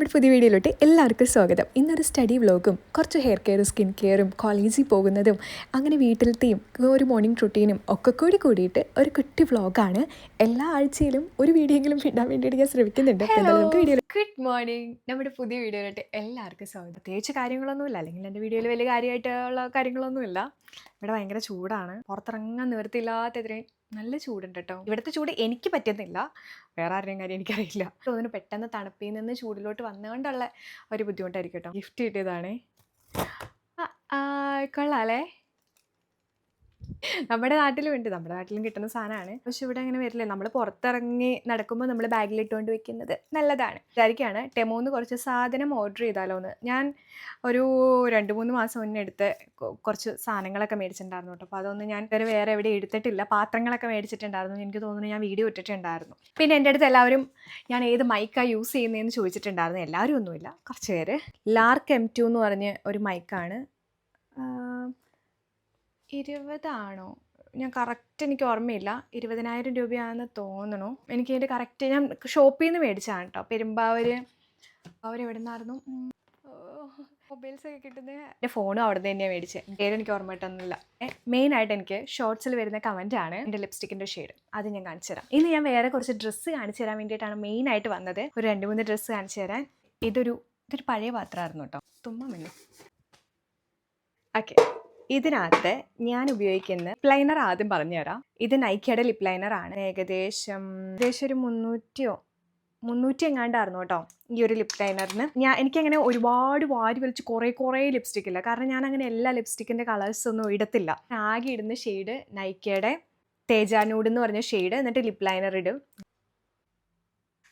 നമ്മുടെ പുതിയ വീഡിയോയിലോട്ട് എല്ലാവർക്കും സ്വാഗതം. ഇന്നൊരു സ്റ്റഡി വ്ലോഗും കുറച്ച് ഹെയർ കെയറും സ്കിൻ കെയറും കോളേജിൽ പോകുന്നതും അങ്ങനെ വീട്ടിലത്തെയും ഒരു മോർണിംഗ് റുട്ടീനും ഒക്കെ കൂടി കൂടിയിട്ട് ഒരു കുട്ടി വ്ലോഗാണ് എല്ലാ ആഴ്ചയിലും ഒരു വീഡിയോയെങ്കിലും ഇടാൻ വേണ്ടിയിട്ട് ഞാൻ ശ്രമിക്കുന്നുണ്ട്. നമുക്ക് വീഡിയോ ഗുഡ് മോർണിംഗ് നമ്മുടെ പുതിയ വീഡിയോയിലോട്ട് എല്ലാവർക്കും സ്വാഗതം. പ്രത്യേകിച്ച് കാര്യങ്ങളൊന്നുമില്ല. അല്ലെങ്കിൽ എന്റെ വീഡിയോയിൽ വലിയ കാര്യമായിട്ടുള്ള കാര്യങ്ങളൊന്നുമില്ല. ഇവിടെ ഭയങ്കര ചൂടാണ്. പുറത്തിറങ്ങാൻ നിവൃത്തിയില്ലാത്തതിന് നല്ല ചൂടുണ്ട് കേട്ടോ ഇവിടുത്തെ ചൂട് എനിക്ക് പറ്റുന്നില്ല. വേറെ ആരുടെയും കാര്യം എനിക്കറിയില്ല. തോന്നുന്നു പെട്ടെന്ന് തണുപ്പിൽ നിന്ന് ചൂടിലോട്ട് വന്നുകൊണ്ടുള്ള ഒരു ബുദ്ധിമുട്ടായിരിക്കും കേട്ടോ ഗിഫ്റ്റ് കിട്ടിയതാണേ. കൊള്ളാം കൊള്ളാല്ലേ നമ്മുടെ നാട്ടിലും ഉണ്ട്. നമ്മുടെ നാട്ടിലും കിട്ടുന്ന സാധനമാണ്. പക്ഷെ ഇവിടെ അങ്ങനെ വരില്ല. നമ്മൾ പുറത്തിറങ്ങി നടക്കുമ്പോൾ നമ്മൾ ബാഗിൽ ഇട്ടുകൊണ്ട് വെക്കുന്നത് നല്ലതാണ്. വിചാരിക്കുകയാണ് ടെമോന്ന് കുറച്ച് സാധനം ഓർഡർ ചെയ്താലോ എന്ന് ഞാൻ ഒരു രണ്ട് മൂന്ന് മാസം മുന്നേ എടുത്ത് കുറച്ച് സാധനങ്ങളൊക്കെ മേടിച്ചിട്ടുണ്ടായിരുന്നു കേട്ടോ. അപ്പോൾ അതൊന്നും ഞാൻ ഇതുവരെ വേറെ എവിടെ എടുത്തിട്ടില്ല. പാത്രങ്ങളൊക്കെ മേടിച്ചിട്ടുണ്ടായിരുന്നു എനിക്ക് തോന്നുന്നു ഞാൻ വീഡിയോ ഇട്ടിട്ടുണ്ടായിരുന്നു. പിന്നെ എന്റെ അടുത്ത് എല്ലാവരും ഞാൻ ഏത് മൈക്കാണ് യൂസ് ചെയ്യുന്നതെന്ന് ചോദിച്ചിട്ടുണ്ടായിരുന്നു. എല്ലാവരും ഒന്നുമില്ല. കുറച്ച് പേര്. ലാർക്ക് എം ടു എന്ന് പറഞ്ഞ ഒരു മൈക്കാണ്. ഇരുപതാണോ? ഞാൻ കറക്റ്റ് എനിക്ക് ഓർമ്മയില്ല. ഇരുപതിനായിരം രൂപയാണെന്ന് തോന്നണു എനിക്ക് അതിന്റെ കറക്റ്റ് ഞാൻ ഷോപ്പിൽ നിന്ന് മേടിച്ചതാണ് കേട്ടോ പെരുമ്പാവൂർ അവർ എവിടെ നിന്നായിരുന്നു മൊബൈൽസ് ഒക്കെ കിട്ടുന്നത് എന്റെ ഫോണും അവിടെ നിന്ന് തന്നെയാണ് മേടിച്ചത് പേര് എനിക്ക് ഓർമ്മ കിട്ടുന്നില്ല. മെയിനായിട്ട് എനിക്ക് ഷോർട്സിൽ വരുന്ന കമന്റ് ആണ് എന്റെ ലിപ്സ്റ്റിക്കിന്റെ ഷെയ്ഡ് അത് ഞാൻ കാണിച്ചു തരാം. ഇന്ന് ഞാൻ വേറെ കുറച്ച് ഡ്രസ്സ് കാണിച്ചു തരാൻ വേണ്ടിയിട്ടാണ് മെയിനായിട്ട് വന്നത്. ഒരു രണ്ട് മൂന്ന് ഡ്രസ്സ് കാണിച്ചു തരാൻ. ഇതൊരു ഇതൊരു പഴയ പാത്രമായിരുന്നു കേട്ടോ തുമ്മ വേണം ഓക്കെ ഇതിനകത്ത് ഞാൻ ഉപയോഗിക്കുന്ന പ്ലൈനർ ലൈനർ ആദ്യം പറഞ്ഞുതരാം ഇത് നൈക്കയുടെ ലിപ് ലൈനർ ആണ്. ഏകദേശം ഏകദേശം ഒരു മുന്നൂറ്റിയോ മുന്നൂറ്റി എങ്ങാണ്ടായിരുന്നു കേട്ടോ ഈ ഒരു ലിപ് ലൈനറിന് ഞാൻ എനിക്കങ്ങനെ ഒരുപാട് വാരി വലിച്ച് കുറേ കുറേ ലിപ്സ്റ്റിക് ഇല്ല. കാരണം ഞാൻ അങ്ങനെ എല്ലാ ലിപ്സ്റ്റിക്കിന്റെ കളേഴ്സ് ഒന്നും ഇടത്തില്ല. ആകെ ഇടുന്ന ഷെയ്ഡ് നൈക്കയുടെ തേജാനൂഡ് എന്ന് പറഞ്ഞ ഷെയ്ഡ് എന്നിട്ട് ലിപ് ലൈനർ ഇടും.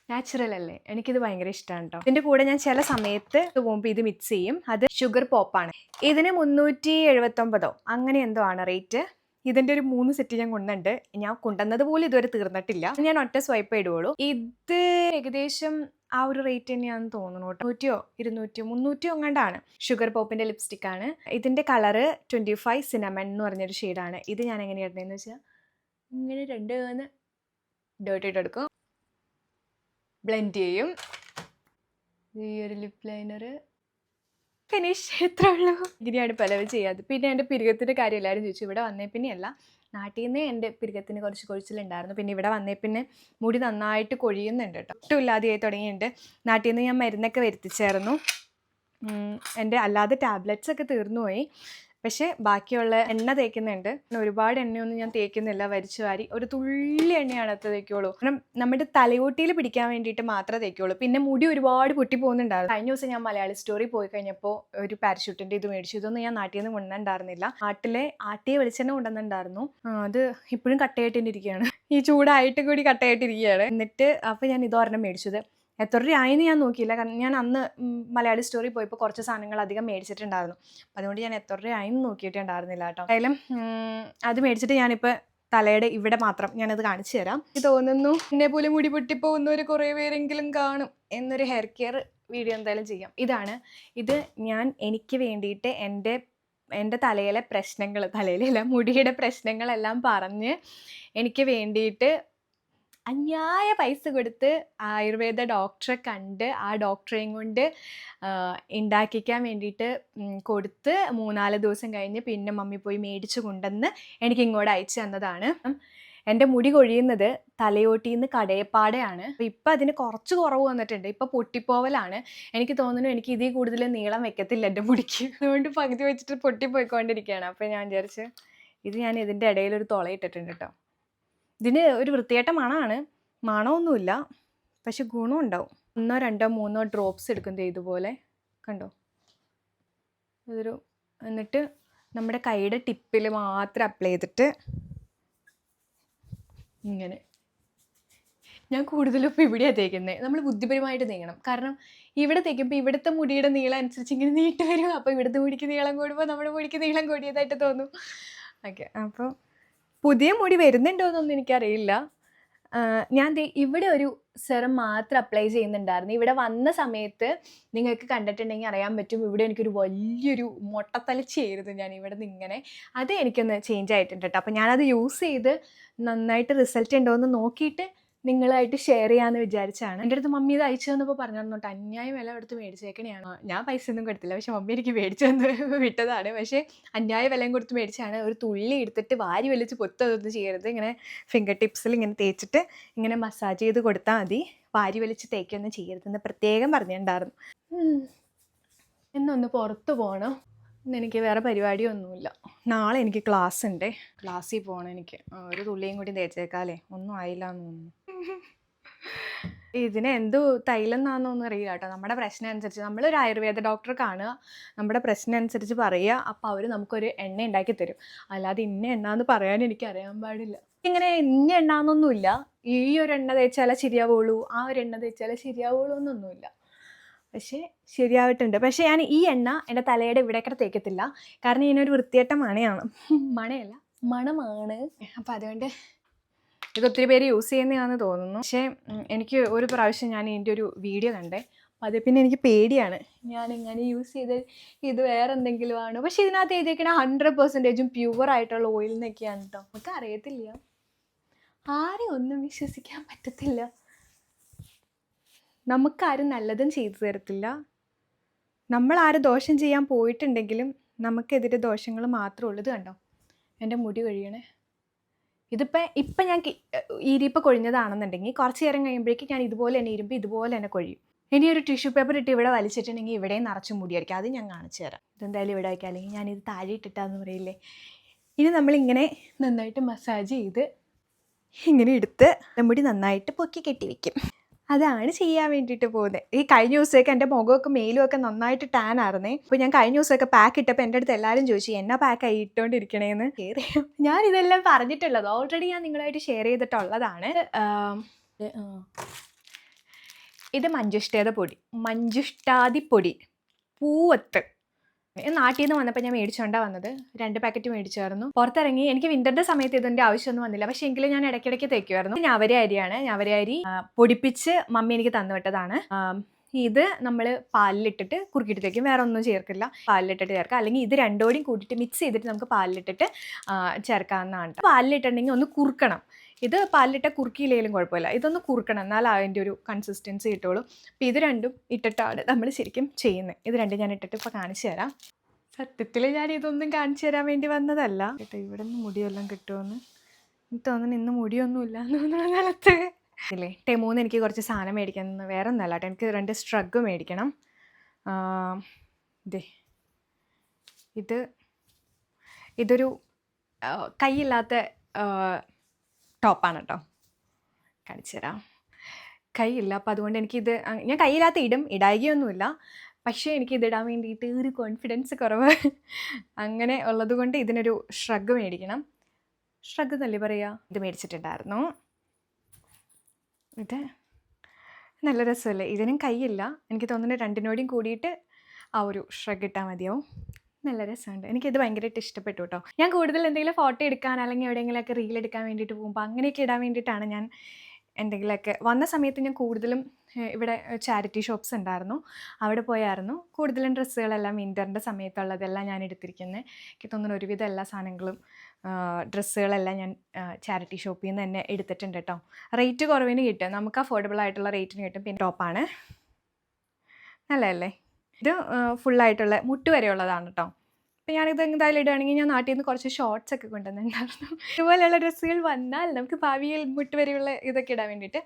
നാച്ചുറൽ അല്ലേ? എനിക്കിത് ഭയങ്കര ഇഷ്ടമാണ് കേട്ടോ ഇതിന്റെ കൂടെ ഞാൻ ചില സമയത്ത് പോകുമ്പോൾ ഇത് മിക്സ് ചെയ്യും. അത് ഷുഗർ പോപ്പാണ് ഇതിന് മുന്നൂറ്റി എഴുപത്തൊമ്പതോ? അങ്ങനെ എന്തോ ആണ് റേറ്റ് ഇതിന്റെ ഒരു മൂന്ന് സെറ്റ് ഞാൻ കൊണ്ടുണ്ട് ഞാൻ കൊണ്ടുവന്നത് പോലും ഇതുവരെ തീർന്നിട്ടില്ല. ഞാൻ ഒറ്റ സ്വൈപ്പ് ഇടുകയുള്ളൂ ഇത് ഏകദേശം ആ ഒരു റേറ്റ് തന്നെയാണെന്ന് തോന്നുന്നു കേട്ടോ നൂറ്റിയോ ഇരുന്നൂറ്റിയോ മുന്നൂറ്റിയോ എങ്ങാണ്ടാണ്. ഷുഗർ പോപ്പിന്റെ ലിപ്സ്റ്റിക് ആണ്. ഇതിന്റെ കളറ് ട്വന്റി ഫൈവ് സിനമൺ എന്ന് പറഞ്ഞൊരു ഷെയ്ഡാണ് ഇത് ഞാൻ എങ്ങനെ എന്ന് വെച്ചാൽ ഇങ്ങനെ രണ്ട് മൂന്ന് ഡേർട്ട് ഇട്ടെടുക്കും ബ്ലെൻഡ് ചെയ്യും. ഈ ഒരു ലിപ് ലൈനർ ഫിനിഷ് എത്ര ഉള്ളൂ. ഇങ്ങനെയാണ് പലവ് ചെയ്യാത്തത്. പിന്നെ എന്റെ പിരികത്തിന്റെ കാര്യം എല്ലാവരും ചോദിച്ചു. ഇവിടെ വന്നേ പിന്നെയല്ല നാട്ടിൽ നിന്ന് എന്റെ പിരികത്തിന് കുറച്ച് കൊഴിച്ചിലുണ്ടായിരുന്നു. പിന്നെ ഇവിടെ വന്നേ പിന്നെ മുടി നന്നായിട്ട് കൊഴിയുന്നുണ്ട് കേട്ടോ ഒട്ടും ഇല്ലാതെയായി തുടങ്ങിയിട്ടുണ്ട്. നാട്ടിൽ നിന്ന് ഞാൻ മരുന്നൊക്കെ വരുത്തിച്ചായിരുന്നു എന്റെ അല്ലാതെ ടാബ്ലറ്റ്സ് ഒക്കെ തീർന്നു പോയി. പക്ഷേ ബാക്കിയുള്ള എണ്ണ തേക്കുന്നുണ്ട്. ഒരുപാട് എണ്ണയൊന്നും ഞാൻ തേക്കുന്നില്ല. വരിച്ചു വാരി. ഒരു തുള്ളി എണ്ണയാണ് അത്ര തേക്കുള്ളൂ. കാരണം നമ്മുടെ തലയോട്ടിയിൽ പിടിക്കാൻ വേണ്ടിയിട്ട് മാത്രമേ തേക്കുള്ളൂ. പിന്നെ മുടി ഒരുപാട് പൊട്ടി പോകുന്നുണ്ടായിരുന്നു. കഴിഞ്ഞ ദിവസം ഞാൻ മലയാളി സ്റ്റോറി പോയി കഴിഞ്ഞപ്പോൾ ഒരു പാരഷൂട്ടിന്റെ ഇത് മേടിച്ചു. ഇതൊന്നും ഞാൻ നാട്ടിൽ നിന്ന് കൊണ്ടുണ്ടായിരുന്നില്ല നാട്ടിലെ ആട്ടിയെ വെളിച്ചെണ്ണ കൊണ്ടുവന്നിട്ടുണ്ടായിരുന്നു. അത് ഇപ്പോഴും കട്ടയായിട്ടിരിക്കുകയാണ്. ഈ ചൂടായിട്ട് കൂടി കട്ടയായിട്ടിരിക്കുകയാണ്. എന്നിട്ട് അപ്പോൾ ഞാൻ ഇതൊരെണ്ണം മേടിച്ചത്. എത്ര രൂപയായെന്ന് ഞാൻ നോക്കിയില്ല. കാരണം ഞാൻ അന്ന് മലയാളി സ്റ്റോറി പോയപ്പോൾ കുറച്ച് സാധനങ്ങൾ അധികം മേടിച്ചിട്ടുണ്ടായിരുന്നു. അതുകൊണ്ട് ഞാൻ എത്ര രൂപയായെന്ന് നോക്കിയിട്ടുണ്ടായിരുന്നില്ല കേട്ടോ. എന്തായാലും അത് മേടിച്ചിട്ട് ഞാനിപ്പോൾ തലയുടെ ഇവിടെ മാത്രം ഞാനത് കാണിച്ചു തരാം. എനിക്ക് തോന്നുന്നു എന്നെ പോലെ മുടി പൊട്ടിപ്പോകുന്നവർ കുറേ പേരെങ്കിലും കാണും എന്നൊരു ഹെയർ കെയർ വീഡിയോ എന്തായാലും ചെയ്യാം. ഇതാണ്. ഇത് ഞാൻ എനിക്ക് വേണ്ടിയിട്ട് എന്റെ എന്റെ തലയിലെ പ്രശ്നങ്ങൾ തലയിലെ മുടിയുടെ പ്രശ്നങ്ങളെല്ലാം പറഞ്ഞ് എനിക്ക് വേണ്ടിയിട്ട് അന്യായ പൈസ കൊടുത്ത് ആയുർവേദ ഡോക്ടറെ കണ്ട് ആ ഡോക്ടറെയും കൊണ്ട് ഉണ്ടാക്കിക്കാൻ വേണ്ടിയിട്ട് കൊടുത്ത് മൂന്നാൽ ദിവസം കഴിഞ്ഞ് പിന്നെ മമ്മി പോയി മേടിച്ച് കൊണ്ടുവന്ന് എനിക്ക് ഇങ്ങോട്ട് അയച്ചു തന്നതാണ്. എന്റെ മുടി കൊഴിയുന്നത് തലയോട്ടിയിൽ നിന്ന് കടയപ്പാടെയാണ്. ഇപ്പം അതിന് കുറച്ച് കുറവ് വന്നിട്ടുണ്ട്. ഇപ്പം പൊട്ടിപ്പോവലാണ്. എനിക്ക് തോന്നുന്നു എനിക്ക് ഇതിൽ കൂടുതൽ നീളം വെക്കത്തില്ല എന്റെ മുടിക്ക്. അതുകൊണ്ട് പകുതി വെച്ചിട്ട് പൊട്ടിപ്പോയിക്കൊണ്ടിരിക്കുകയാണ്. അപ്പം ഞാൻ വിചാരിച്ച് ഇത് ഞാൻ ഇതിന്റെ ഇടയിൽ ഒരു തുളയിട്ടിട്ടുണ്ട് കേട്ടോ ഇതിന് ഒരു വൃത്തികെട്ട മണമാണ് മണമൊന്നുമില്ല. പക്ഷെ ഗുണം ഉണ്ടാവും ഒന്നോ രണ്ടോ മൂന്നോ ഡ്രോപ്സ് എടുക്കുന്നത് ഇതുപോലെ. കണ്ടോ? ഇതൊരു എന്നിട്ട് നമ്മുടെ കൈയുടെ ടിപ്പിൽ മാത്രം അപ്ലൈ ചെയ്തിട്ട് ഇങ്ങനെ. ഞാൻ കൂടുതലും ഇപ്പോൾ ഇവിടെയാണ് തേക്കുന്നത് നമ്മൾ ബുദ്ധിപരമായിട്ട് തേക്കണം. കാരണം ഇവിടെ തേക്കുമ്പോൾ ഇവിടുത്തെ മുടിയുടെ നീളം അനുസരിച്ച് ഇങ്ങനെ നീട്ട് വരും. അപ്പോൾ ഇവിടുത്തെ മുടിക്ക് നീളം കൂടുമ്പോൾ നമ്മുടെ മുടിക്ക് നീളം കൂടിയതായിട്ട് തോന്നും. ഓക്കെ അപ്പോൾ പുതിയ മുടി വരുന്നുണ്ടോ എന്നൊന്നും എനിക്കറിയില്ല ഞാൻ ഇവിടെ ഒരു സെറം മാത്രം അപ്ലൈ ചെയ്യുന്നുണ്ടായിരുന്നു. ഇവിടെ വന്ന സമയത്ത് നിങ്ങൾക്ക് കണ്ടിട്ടുണ്ടെങ്കിൽ അറിയാൻ പറ്റും ഇവിടെ എനിക്കൊരു വലിയൊരു മൊട്ടത്തലച്ചായിരുന്നു ഞാൻ ഇവിടെ നിന്ന് ഇങ്ങനെ. അത് എനിക്കൊന്ന് ചേഞ്ച് ആയിട്ടുണ്ട് കേട്ടോ അപ്പോൾ ഞാനത് യൂസ് ചെയ്ത് നന്നായിട്ട് റിസൾട്ട് ഉണ്ടോ എന്ന് നോക്കിയിട്ട് നിങ്ങളായിട്ട് ഷെയർ ചെയ്യാന്ന് വിചാരിച്ചാണ്. എന്റെ അടുത്ത് മമ്മി ഇത് അയച്ചു തന്നപ്പോൾ പറഞ്ഞു തന്നോട്ട് അന്യായം വില എടുത്ത് മേടിച്ചേക്കണെയാണ്? ഞാൻ പൈസ ഒന്നും കൊടുത്തില്ല. പക്ഷെ മമ്മി എനിക്ക് മേടിച്ചു തന്ന് വിട്ടതാണ്. പക്ഷേ അന്യായ വിലയും കൊടുത്ത് മേടിച്ചാണ്. ഒരു തുള്ളി എടുത്തിട്ട് വാരി വലിച്ച് പൊത്തൊന്നും ചെയ്യരുത്. ഇങ്ങനെ ഫിംഗർ ടിപ്സിൽ ഇങ്ങനെ തേച്ചിട്ട് ഇങ്ങനെ മസാജ് ചെയ്ത് കൊടുത്താൽ മതി. വാരി വലിച്ച് തേക്കൊന്നും ചെയ്യരുതെന്ന് പ്രത്യേകം പറഞ്ഞിട്ടുണ്ടായിരുന്നു. എന്നൊന്ന് പുറത്ത് പോകണം എനിക്ക് വേറെ പരിപാടിയൊന്നുമില്ല. നാളെ എനിക്ക് ക്ലാസ് ഉണ്ട്. ക്ലാസ്സിൽ പോകണം എനിക്ക്. ഒരു തുള്ളിയും കൂടി തേച്ചേക്കാലേ. ഒന്നും ആയില്ല എന്ന് തോന്നുന്നു. ഇതിന് എന്ത് തൈലം എന്നാന്നൊന്നും അറിയില്ല കേട്ടോ. നമ്മുടെ പ്രശ്നം അനുസരിച്ച് നമ്മളൊരു ആയുർവേദ ഡോക്ടറെ കാണുക. നമ്മുടെ പ്രശ്നം അനുസരിച്ച് പറയുക. അപ്പോൾ അവർ നമുക്കൊരു എണ്ണ ഉണ്ടാക്കി തരും. അല്ലാതെ ഇന്ന എണ്ണ പറയാൻ എനിക്ക് അറിയാൻ പാടില്ല. ഇങ്ങനെ ഇന്ന എണ്ണാന്നൊന്നുമില്ല ഈ ഒരു എണ്ണ തേച്ചാലേ ശരിയാവുള്ളൂ. ആ ഒരു എണ്ണ തേച്ചാലേ ശരിയാവുള്ളൂ എന്നൊന്നുമില്ല പക്ഷേ ശരിയായിട്ടുണ്ട്. പക്ഷേ ഞാൻ ഈ എണ്ണ എന്റെ തലയുടെ ഇവിടേക്കടെ തേക്കത്തില്ല. കാരണം ഇതിനൊരു വൃത്തിയേട്ട മണയാണ്. മണയല്ല മണമാണ്. അപ്പം അതുകൊണ്ട് ഇത് ഒത്തിരി പേര് യൂസ് ചെയ്യുന്നതാണെന്ന് തോന്നുന്നു. പക്ഷേ എനിക്ക് ഒരു പ്രാവശ്യം ഞാൻ ഇതിന്റെ ഒരു വീഡിയോ കണ്ടേ. അത് പിന്നെ എനിക്ക് പേടിയാണ്. ഞാൻ ഇങ്ങനെ യൂസ് ചെയ്ത് ഇത് വേറെ എന്തെങ്കിലും ആണ് പക്ഷേ ഇതിനകത്ത് എഴുതിയേക്കണ ഹൺഡ്രഡ് പെർസെന്റേജും പ്യുവർ ആയിട്ടുള്ള ഓയിൽ എന്നൊക്കെയാണ് കേട്ടോ നമുക്ക് അറിയത്തില്ല ആരെയും ഒന്നും വിശ്വസിക്കാൻ പറ്റത്തില്ല. നമുക്കാരും നല്ലതും ചെയ്തു തരത്തില്ല. നമ്മൾ ആരും ദോഷം ചെയ്യാൻ പോയിട്ടുണ്ടെങ്കിലും നമുക്കെതിരെ ദോഷങ്ങൾ മാത്രമേ ഉള്ളത് കണ്ടോ? എന്റെ മുടി കഴിയണേ ഇതിപ്പോൾ ഇപ്പം ഞാൻ ഇരിപ്പ് കൊഴിഞ്ഞതാണെന്നുണ്ടെങ്കിൽ കുറച്ച് നേരം കഴിയുമ്പോഴേക്കും ഞാൻ ഇതുപോലെ തന്നെ ഇരുമ്പ് ഇതുപോലെ തന്നെ കൊഴിയും. ഇനി ഒരു ടിഷ്യൂ പേപ്പർ ഇട്ട് ഇവിടെ വലിച്ചിട്ടുണ്ടെങ്കിൽ ഇവിടെയും നിറച്ച് മുടിയായിരിക്കും. അത് ഞാൻ കാണിച്ചു തരാം. ഇതെന്തായാലും ഇവിടെ വയ്ക്കാം അല്ലെങ്കിൽ ഞാനിത് താഴെ ഇട്ടിട്ടാന്ന് പറയില്ലേ? ഇനി നമ്മളിങ്ങനെ നന്നായിട്ട് മസാജ് ചെയ്ത് ഇങ്ങനെ എടുത്ത് മുടി നന്നായിട്ട് പൊക്കി കെട്ടി വെക്കും. അതാണ് ചെയ്യാൻ വേണ്ടിയിട്ട് പോകുന്നത് ഈ കഴിഞ്ഞ ദിവസമൊക്കെ എന്റെ മുഖമൊക്കെ മേലും ഒക്കെ നന്നായിട്ട് ടാൻ ആയിരുന്നേ. അപ്പോൾ ഞാൻ കഴിഞ്ഞ ദിവസമൊക്കെ പാക്ക് ഇട്ടപ്പോൾ എന്റെ അടുത്ത് എല്ലാവരും ചോദിച്ചു എന്നാ പാക്ക് പാക്കായി ഇട്ടുകൊണ്ടിരിക്കണേന്ന് ഞാൻ ഇതെല്ലാം പറഞ്ഞിട്ടുള്ളത് ഓൾറെഡി ഞാൻ നിങ്ങളായിട്ട് ഷെയർ ചെയ്തിട്ടുള്ളതാണ്. ഇത്, മഞ്ജുഷ്ടേത പൊടി. മഞ്ജുഷ്ടാതി പൊടി. പൂവത്ത്. ഞാൻ നാട്ടിൽ നിന്ന് വന്നപ്പോൾ ഞാൻ മേടിച്ചോണ്ടാ വന്നത്. രണ്ട് പാക്കറ്റ് മേടിച്ചായിരുന്നു. പുറത്തിറങ്ങി എനിക്ക് വിന്ററിന്റെ സമയത്ത് ഇതിന്റെ ആവശ്യമൊന്നും വന്നില്ല. പക്ഷെ എങ്കിലും ഞാൻ ഇടയ്ക്കിടയ്ക്ക് തേക്കുമായിരുന്നു ഞാവരി അരിയാണ്. ഞാവരി അരി പൊടിപ്പിച്ച് മമ്മി എനിക്ക് തന്നു വിട്ടതാണ്. ഇത് നമ്മൾ പാലിലിട്ടിട്ട് കുറുക്കിയിട്ട് തേക്കും വേറെ ഒന്നും ചേർക്കില്ല. പാലിലിട്ടിട്ട് ചേർക്കാം. അല്ലെങ്കിൽ ഇത് രണ്ടോടെയും കൂട്ടിയിട്ട് മിക്സ് ചെയ്തിട്ട് നമുക്ക് പാലിലിട്ടിട്ട് ചേർക്കാവുന്നതാണ് ട്ടോ. പാലിലിട്ടുണ്ടെങ്കിൽ ഒന്ന് കുറുക്കണം. ഇത് പാലിലിട്ട കുറുക്കിയില്ലെങ്കിലും കുഴപ്പമില്ല. ഇതൊന്ന് കുറുക്കണം എന്നാൽ അതിന്റെ ഒരു കൺസിസ്റ്റൻസി കിട്ടുള്ളൂ അപ്പോൾ ഇത് രണ്ടും ഇട്ടിട്ടാണ് നമ്മൾ ശരിക്കും ചെയ്യുന്നത് ഇത് രണ്ടും ഞാൻ ഇട്ടിട്ട് ഇപ്പോൾ കാണിച്ചു തരാം. സത്യത്തിൽ ഞാൻ ഇതൊന്നും കാണിച്ചു തരാൻ വേണ്ടി വന്നതല്ല. കേട്ടോ ഇവിടെ നിന്ന് മുടിയെല്ലാം കിട്ടുമെന്ന് എനിക്ക് തോന്നുന്നു ഇന്ന് മുടിയൊന്നുമില്ല എന്ന് തോന്നുന്ന നിലത്ത് ഇല്ലേ ടെമൂന്ന് എനിക്ക് കുറച്ച് സാധനം മേടിക്കണം വേറെ ഒന്നല്ല കേട്ടോ. എനിക്ക് രണ്ട് സ്ട്രഗ് മേടിക്കണം. ഇതേ ഇത് ഇതൊരു കൈയില്ലാത്ത ടോപ്പാണ് കേട്ടോ കാണിച്ചു തരാം കൈയില്ല അപ്പോൾ അതുകൊണ്ട് എനിക്കിത് ഞാൻ കൈയില്ലാത്ത ഇടും ഇടായികയൊന്നുമില്ല. പക്ഷേ എനിക്ക് ഇതിടാൻ വേണ്ടിയിട്ട് ഒരു കോൺഫിഡൻസ് കുറവ്. അങ്ങനെ ഉള്ളതുകൊണ്ട് ഇതിനൊരു ഷ്രഗ് മേടിക്കണം. ഷ്രഗ് എന്നല്ലേ പറയുക ഇത് മേടിച്ചിട്ടുണ്ടായിരുന്നു. ഇത് നല്ല രസമല്ലേ? ഇതിനും കൈയില്ല എനിക്ക് തോന്നുന്നു രണ്ടിനോടും കൂടിയിട്ട് ആ ഒരു ഷ്രഗ് ഇട്ടാൽ മതിയാവും. നല്ല രസമുണ്ട്. എനിക്കിത് ഭയങ്കരമായിട്ട് ഇഷ്ടപ്പെട്ടു കേട്ടോ ഞാൻ കൂടുതൽ എന്തെങ്കിലും ഫോട്ടോ എടുക്കാൻ അല്ലെങ്കിൽ എവിടെയെങ്കിലുമൊക്കെ റീൽ എടുക്കാൻ വേണ്ടിയിട്ട് പോകുമ്പോൾ അങ്ങനെയൊക്കെ ഇടാൻ വേണ്ടിയിട്ടാണ് ഞാൻ എന്തെങ്കിലുമൊക്കെ വന്ന സമയത്ത് ഞാൻ കൂടുതലും ഇവിടെ ചാരിറ്റി ഷോപ്സ് ഉണ്ടായിരുന്നു. അവിടെ പോയായിരുന്നു. കൂടുതലും ഡ്രസ്സുകളെല്ലാം വിന്ററിന്റെ സമയത്തുള്ളതെല്ലാം ഞാൻ എടുത്തിരിക്കുന്നത് എനിക്ക് തോന്നുന്നു ഒരുവിധം എല്ലാ സാധനങ്ങളും ഡ്രസ്സുകളെല്ലാം ഞാൻ ചാരിറ്റി ഷോപ്പിൽ നിന്ന് തന്നെ എടുത്തിട്ടുണ്ട് കേട്ടോ റേറ്റ് കുറവിന് കിട്ടും. നമുക്ക് അഫോർഡബിൾ ആയിട്ടുള്ള റേറ്റിന് കിട്ടും. പിന്നെ ടോപ്പാണ് നല്ലതല്ലേ? ഇത് ഫുള്ളായിട്ടുള്ള മുട്ട് വരെ ഉള്ളതാണ് കേട്ടോ അപ്പോൾ ഞാനിത് എന്തായാലും ഇടുകയാണെങ്കിൽ ഞാൻ നാട്ടിൽ നിന്ന് കുറച്ച് ഷോർട്സ് ഒക്കെ കൊണ്ടുവന്നിട്ടുണ്ടായിരുന്നു. ഇതുപോലെയുള്ള ഡ്രസ്സുകൾ വന്നാൽ നമുക്ക് ഭാവിയിൽ മുട്ട് വരെയുള്ള ഇതൊക്കെ ഇടാൻ വേണ്ടിയിട്ട്.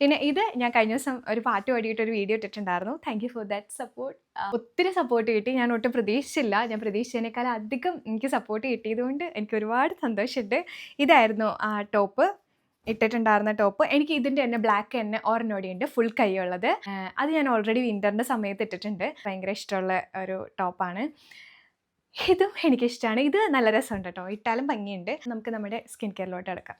പിന്നെ ഇത് ഞാൻ കഴിഞ്ഞ ദിവസം ഒരു പാട്ട് പാടിയിട്ട് ഒരു വീഡിയോ ഇട്ടിട്ടുണ്ടായിരുന്നു. Thank you for that support ഒത്തിരി സപ്പോർട്ട് കിട്ടി. ഞാൻ ഒട്ടും പ്രതീക്ഷിച്ചില്ല. ഞാൻ പ്രതീക്ഷിച്ചതിനേക്കാൾ അധികം എനിക്ക് സപ്പോർട്ട് കിട്ടിയതുകൊണ്ട് എനിക്ക് ഒരുപാട് സന്തോഷമുണ്ട്. ഇതായിരുന്നു ആ ടോപ്പ് ഇട്ടിട്ടുണ്ടായിരുന്ന ടോപ്പ് എനിക്ക് ഇതിന്റെ തന്നെ ബ്ലാക്ക് തന്നെ ഉണ്ട് ഫുൾ കൈയുള്ളത് അത് ഞാൻ ഓൾറെഡി വിന്ററിന്റെ സമയത്ത് ഇട്ടിട്ടുണ്ട്. ഭയങ്കര ഇഷ്ടമുള്ള ഒരു ടോപ്പാണ് ഇതും എനിക്കിഷ്ടമാണ് ഇത് നല്ല രസമുണ്ട് കേട്ടോ ഇട്ടാലും ഭംഗിയുണ്ട്. നമുക്ക് നമ്മുടെ സ്കിൻ കെയറിലോട്ട് എടുക്കാം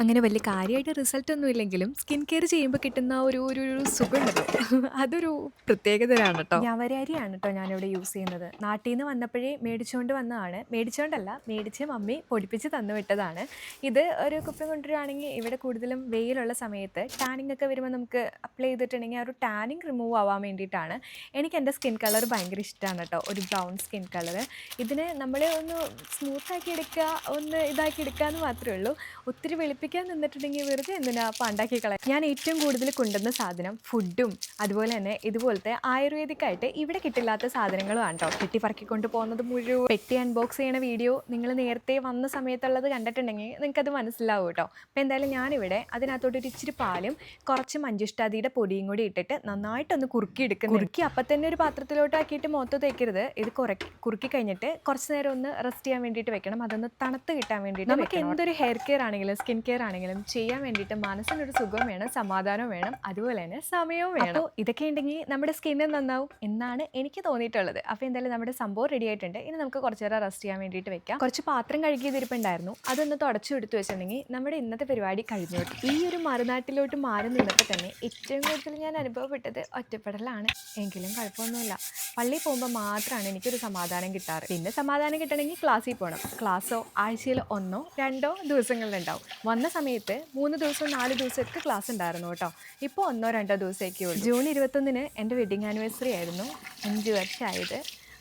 അങ്ങനെ വലിയ കാര്യമായിട്ട് റിസൾട്ട് ഒന്നും ഇല്ലെങ്കിലും സ്കിൻ കെയർ ചെയ്യുമ്പോൾ കിട്ടുന്ന ഒരു ഒരു സുഖമുണ്ടല്ലോ അതൊരു പ്രത്യേകതയാണ് കേട്ടോ ഞവരാരിയാണ് കേട്ടോ ഞാനിവിടെ യൂസ് ചെയ്യുന്നത്. നാട്ടിൽ നിന്ന് വന്നപ്പോഴേ മേടിച്ചുകൊണ്ട് വന്നതാണ്. മേടിച്ചുകൊണ്ടല്ല മേടിച്ച് മമ്മി പൊടിപ്പിച്ച് തന്നു വിട്ടതാണ്. ഇത് ഒരു കുപ്പി കൊണ്ടുവരികയാണെങ്കിൽ ഇവിടെ കൂടുതലും വെയിലുള്ള സമയത്ത് ടാനിങ് ഒക്കെ വരുമ്പോൾ നമുക്ക് അപ്ലൈ ചെയ്തിട്ടുണ്ടെങ്കിൽ ആ ഒരു ടാനിങ് റിമൂവ് ആവാൻ വേണ്ടിയിട്ടാണ്. എനിക്ക് എന്റെ സ്കിൻ കളർ ഭയങ്കര ഇഷ്ടമാണ് കേട്ടോ ഒരു ബ്രൗൺ സ്കിൻ കളർ ഇതിനെ നമ്മൾ ഒന്ന് സ്മൂത്താക്കി എടുക്കുക ഒന്ന് ഇതാക്കി എടുക്കുക എന്ന് മാത്രമേ ഉള്ളൂ. ഒത്തിരി നശിപ്പിക്കാൻ നിന്നിട്ടുണ്ടെങ്കിൽ വെറുതെ എന്തിനാ പണ്ടാക്കി കളയാം ഞാൻ ഏറ്റവും കൂടുതൽ കൊണ്ടുവന്ന സാധനം ഫുഡും അതുപോലെ തന്നെ ഇതുപോലത്തെ ആയുർവേദിക്കായിട്ട് ഇവിടെ കിട്ടില്ലാത്ത സാധനങ്ങളുമാണ് ആണ്ടോ കെട്ടി പറക്കിക്കൊണ്ട് പോകുന്നത് മുഴുവൻ. പെട്ടി അൺബോക്സ് ചെയ്യണ വീഡിയോ നിങ്ങൾ നേരത്തെ വന്ന സമയത്തുള്ളത് കണ്ടിട്ടുണ്ടെങ്കിൽ നിങ്ങൾക്കത് മനസ്സിലാവും കേട്ടോ അപ്പോൾ എന്തായാലും ഞാനിവിടെ അതിനകത്തോട്ട് ഒരു ഇച്ചിരി പാലും കുറച്ച് മഞ്ചുഷ്ടാതിയുടെ പൊടിയും കൂടി ഇട്ടിട്ട് നന്നായിട്ടൊന്ന് കുറുക്കി എടുക്കും കുറുക്കി. അപ്പം തന്നെ ഒരു പാത്രത്തിലോട്ട് ആക്കിയിട്ട് മൊത്തം തേക്കരുത്. ഇത് കുറക്കി കുറുക്കി കഴിഞ്ഞിട്ട് കുറച്ച് നേരം ഒന്ന് റെസ്റ്റ് ചെയ്യാൻ വേണ്ടിയിട്ട് വെക്കണം. അതൊന്ന് തണുത്ത് കിട്ടാൻ വേണ്ടിയിട്ട് നമുക്ക് എന്തൊരു ഹെയർ കെയർ ആണെങ്കിലും സ്കിൻ കെയർ ആണെങ്കിലും ചെയ്യാൻ വേണ്ടിയിട്ട് മനസ്സിനൊരു സുഖം വേണം സമാധാനം വേണം അതുപോലെ തന്നെ സമയവും വേണം. ഇതൊക്കെ ഉണ്ടെങ്കിൽ നമ്മുടെ സ്കിന്ന് നന്നാവും എന്നാണ് എനിക്ക് തോന്നിയിട്ടുള്ളത്. അപ്പോൾ എന്തായാലും നമ്മുടെ സംഭവം റെഡി ആയിട്ടുണ്ട്. ഇനി നമുക്ക് കുറച്ച് നേരം റെസ്റ്റ് ചെയ്യാൻ വേണ്ടിയിട്ട് വെക്കാം. കുറച്ച് പാത്രം കഴുകിയതിരിപ്പുണ്ടായിരുന്നു. അതൊന്ന് തുടച്ചു എടുത്തു വെച്ചിട്ടുണ്ടെങ്കിൽ നമ്മുടെ ഇന്നത്തെ പരിപാടി കഴിഞ്ഞു. ഈ ഒരു മറുനാട്ടിലോട്ട് മാറി നിന്നപ്പോൾ തന്നെ ഏറ്റവും കൂടുതൽ ഞാൻ അനുഭവപ്പെട്ടത് ഒറ്റപ്പെടലാണ്. എങ്കിലും കുഴപ്പമൊന്നുമില്ല. പള്ളിയിൽ പോകുമ്പോൾ മാത്രമാണ് എനിക്കൊരു സമാധാനം കിട്ടാറ്. പിന്നെ സമാധാനം കിട്ടണമെങ്കിൽ ക്ലാസ്സിൽ പോകണം ക്ലാസ്സോ ആഴ്ചയിൽ ഒന്നോ രണ്ടോ ദിവസങ്ങളിലുണ്ടാവും. വന്ന സമയത്ത് മൂന്ന് ദിവസം നാല് ദിവസമൊക്കെ ക്ലാസ് ഉണ്ടായിരുന്നു കേട്ടോ. ഇപ്പോൾ ഒന്നോ രണ്ടോ ദിവസമൊക്കെ ഉള്ളൂ. ജൂൺ ഇരുപത്തൊന്നിന് എന്റെ വെഡിങ് ആനിവേഴ്സറി ആയിരുന്നു. അഞ്ച് വർഷമായത്.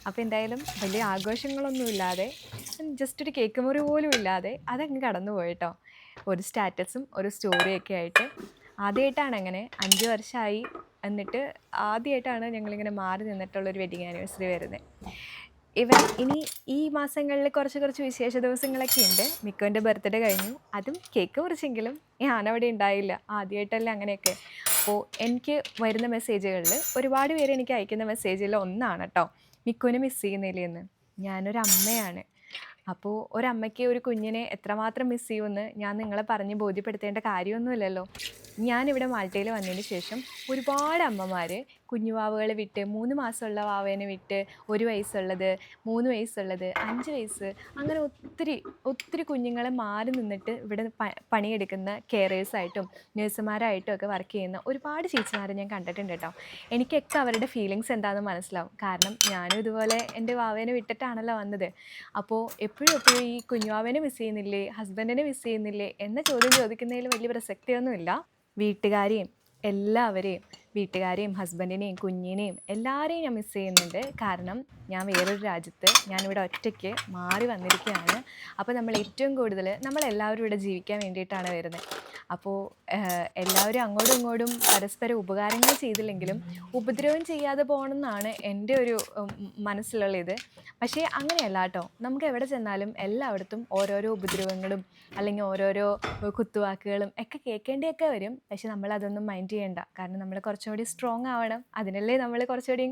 അപ്പോൾ എന്തായാലും വലിയ ആഘോഷങ്ങളൊന്നും ഇല്ലാതെ ജസ്റ്റ് ഒരു കേക്ക് മുറി പോലും ഇല്ലാതെ അതങ്ങ് കടന്നു പോയിട്ടോ ഒരു സ്റ്റാറ്റസും ഒരു സ്റ്റോറിയൊക്കെ ആയിട്ട്. ആദ്യമായിട്ടാണ് അങ്ങനെ അഞ്ച് വർഷമായി. എന്നിട്ട് ആദ്യമായിട്ടാണ് ഞങ്ങളിങ്ങനെ മാറി നിന്നിട്ടുള്ളൊരു വെഡിങ് ആനിവേഴ്സറി വരുന്നത്. ഇവൻ ഇനി ഈ മാസങ്ങളിൽ കുറച്ച് കുറച്ച് വിശേഷ ദിവസങ്ങളൊക്കെ ഉണ്ട്. മിക്കോന്റെ ബർത്ത്ഡേ കഴിഞ്ഞു. അതും കേക്ക് മുറിച്ചെങ്കിലും ഞാനവിടെ ഉണ്ടായില്ല. ആദ്യമായിട്ടല്ല അങ്ങനെയൊക്കെ. അപ്പോൾ എനിക്ക് വരുന്ന മെസ്സേജുകളിൽ ഒരുപാട് പേര് എനിക്ക് അയക്കുന്ന മെസ്സേജിൽ ഒന്നാണ് കേട്ടോ മിക്കോനെ മിസ് ചെയ്യുന്നില്ലെന്ന് ഞാനൊരു അമ്മയാണ്. അപ്പോൾ ഒരമ്മയ്ക്ക് ഒരു കുഞ്ഞിനെ എത്രമാത്രം മിസ് ചെയ്യുമെന്ന് ഞാൻ നിങ്ങളെ പറഞ്ഞ് ബോധ്യപ്പെടുത്തേണ്ട കാര്യമൊന്നുമില്ലല്ലോ. ഞാനിവിടെ മാൾട്ടയിൽ വന്നതിന് ശേഷം ഒരുപാട് അമ്മമാർ കുഞ്ഞുവാവുകളെ വിട്ട് മൂന്ന് മാസമുള്ള വാവേനെ വിട്ട് ഒരു വയസ്സുള്ളത് മൂന്ന് വയസ്സുള്ളത് അഞ്ച് വയസ്സ് അങ്ങനെ ഒത്തിരി ഒത്തിരി കുഞ്ഞുങ്ങളെ മാറി നിന്നിട്ട് ഇവിടെ പണിയെടുക്കുന്ന കെയറേഴ്സായിട്ടും നഴ്സുമാരായിട്ടും ഒക്കെ വർക്ക് ചെയ്യുന്ന ഒരുപാട് ചേച്ചിമാരെ ഞാൻ കണ്ടിട്ടുണ്ട് കേട്ടോ. എനിക്കൊക്കെ അവരുടെ ഫീലിങ്സ് എന്താണെന്ന് മനസ്സിലാവും. കാരണം ഞാനും ഇതുപോലെ എന്റെ വാവേനെ വിട്ടിട്ടാണല്ലോ വന്നത്. അപ്പോൾ എപ്പോഴും എപ്പോഴും ഈ കുഞ്ഞുവാവേനെ മിസ് ചെയ്യുന്നില്ലേ ഹസ്ബൻഡിനെ മിസ് ചെയ്യുന്നില്ലേ എന്ന ചോദ്യം ചോദിക്കുന്നതിൽ വലിയ പ്രസക്തിയൊന്നുമില്ല. വീട്ടുകാരെയും എല്ലാവരെയും വീട്ടുകാരെയും ഹസ്ബൻഡിനെയും കുഞ്ഞിനെയും എല്ലാവരെയും ഞാൻ മിസ് ചെയ്യുന്നുണ്ട്. കാരണം ഞാൻ വേറൊരു രാജ്യത്ത് ഞാനിവിടെ ഒറ്റയ്ക്ക് മാറി വന്നിരിക്കുകയാണ്. അപ്പോൾ നമ്മൾ ഏറ്റവും കൂടുതൽ നമ്മളെല്ലാവരും ഇവിടെ ജീവിക്കാൻ വേണ്ടിയിട്ടാണ് വരുന്നത്. അപ്പോൾ എല്ലാവരും അങ്ങോട്ടും ഇങ്ങോട്ടും പരസ്പരം ഉപകാരങ്ങൾ ചെയ്തില്ലെങ്കിലും ഉപദ്രവം ചെയ്യാതെ പോകണമെന്നാണ് എന്റെ ഒരു മനസ്സിലുള്ള ഇത് പക്ഷേ അങ്ങനെയല്ല കേട്ടോ. നമുക്ക് എവിടെ ചെന്നാലും എല്ലായിടത്തും ഓരോരോ ഉപദ്രവങ്ങളും അല്ലെങ്കിൽ ഓരോരോ കുത്തുവാക്കുകളും ഒക്കെ കേൾക്കേണ്ടിയൊക്കെ വരും. പക്ഷെ നമ്മൾ അതൊന്നും മൈൻഡ് ചെയ്യേണ്ട. കാരണം നമ്മൾ കുറച്ചുകൂടി സ്ട്രോങ് ആവണം. അതിനല്ലേ നമ്മൾ കുറച്ചുകൂടി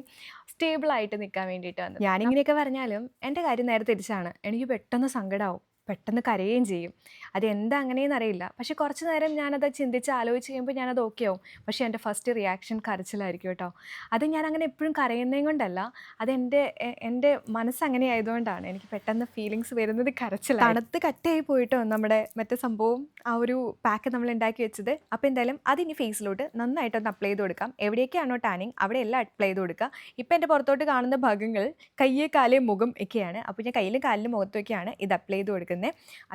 സ്റ്റേബിൾ ആയിട്ട് നിൽക്കാൻ വേണ്ടിയിട്ട് വന്നത്. ഞാനിങ്ങനെയൊക്കെ പറഞ്ഞാലും എന്റെ കാര്യം നേരെ തിരിച്ചാണ്. എനിക്ക് പെട്ടെന്ന് സങ്കടമാവും പെട്ടെന്ന് കരയുകയും ചെയ്യും. അത് എന്താ അങ്ങനെയെന്ന് അറിയില്ല. പക്ഷെ കുറച്ച് നേരം ഞാനത് ചിന്തിച്ച് ആലോചിച്ച് കഴിയുമ്പോൾ ഞാനത് ഓക്കെ ആവും. പക്ഷേ എന്റെ ഫസ്റ്റ് റിയാക്ഷൻ കരച്ചിലായിരിക്കും കേട്ടോ. അത് ഞാൻ അങ്ങനെ എപ്പോഴും കരയുന്നതും കൊണ്ടല്ല. അത് എന്റെ മനസ്സങ്ങനെ ആയതുകൊണ്ടാണ്. എനിക്ക് പെട്ടെന്ന് ഫീലിങ്സ് വരുന്നത് കരച്ചിലാണ് തണുത്ത് കട്ടയായി പോയിട്ടോ നമ്മുടെ മറ്റേ സംഭവം? ആ ഒരു പാക്ക് നമ്മൾ ഉണ്ടാക്കി വെച്ചത്. അപ്പോൾ എന്തായാലും അതിനി ഫേസിലോട്ട് നന്നായിട്ടൊന്ന് അപ്ലൈ ചെയ്ത് കൊടുക്കാം. എവിടെയൊക്കെയാണോ ടാനിങ് അവിടെ എല്ലാം അപ്ലൈ ചെയ്ത് കൊടുക്കുക. ഇപ്പം എന്റെ പുറത്തോട്ട് കാണുന്ന ഭാഗങ്ങൾ കയ്യെ കാലേ മുഖം ഒക്കെയാണ്. അപ്പോൾ ഞാൻ കയ്യിലും കാലിലും മുഖത്തൊക്കെയാണ് ഇത് അപ്ലൈ ചെയ്ത് കൊടുക്കുന്നത്.